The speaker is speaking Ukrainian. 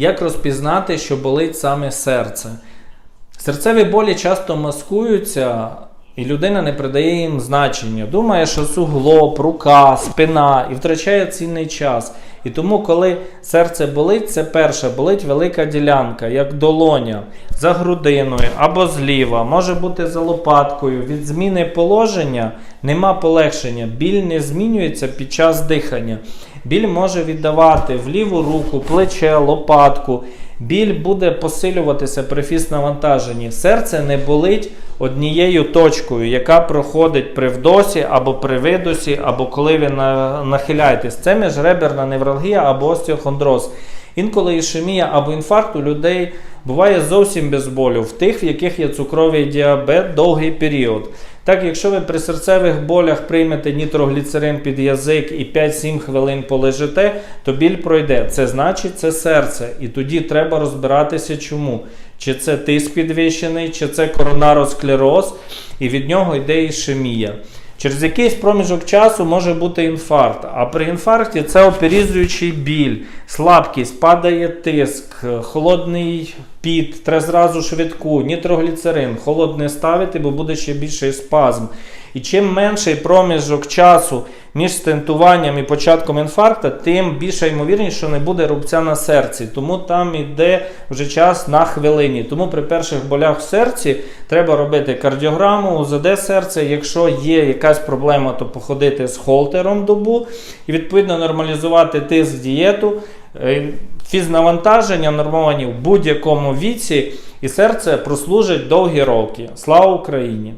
Як розпізнати, що болить саме серце? Серцеві болі часто маскуються, і людина не придає їм значення. Думає, що суглоб, рука, спина і втрачає цінний час. І тому, коли серце болить, це перше, болить велика ділянка, як долоня, за грудиною або зліва, може бути за лопаткою. Від зміни положення нема полегшення. Біль не змінюється під час дихання. Біль може віддавати в ліву руку, плече, лопатку. Біль буде посилюватися при фізнавантаженні. Серце не болить однією точкою, яка проходить при вдосі або при видосі, або коли ви нахиляєтесь. Це міжреберна невралгія або остеохондроз. Інколи ішемія або інфаркт у людей буває зовсім без болю, в тих, в яких є цукровий діабет довгий період. Так, якщо ви при серцевих болях приймете нітрогліцерин під язик і 5-7 хвилин полежите, то біль пройде. Це значить це серце. І тоді треба розбиратися чому. Чи це тиск підвищений, чи це коронаросклероз, і від нього йде ішемія. Через якийсь проміжок часу може бути інфаркт. А при інфаркті це оперізуючий біль, слабкість, падає тиск, холодний піт, треба зразу швидку, нітрогліцерин, холодне ставити, бо буде ще більший спазм. І чим менший проміжок часу між стентуванням і початком інфаркта, тим більша ймовірність, що не буде рубця на серці. Тому там йде вже час на хвилині. Тому при перших болях в серці треба робити кардіограму, УЗД серця. Якщо є якась проблема, то походити з холтером добу і відповідно нормалізувати тиск дієту. Е, Фізнавантаження нормовані в будь-якому віці, і серце прослужить довгі роки. Слава Україні!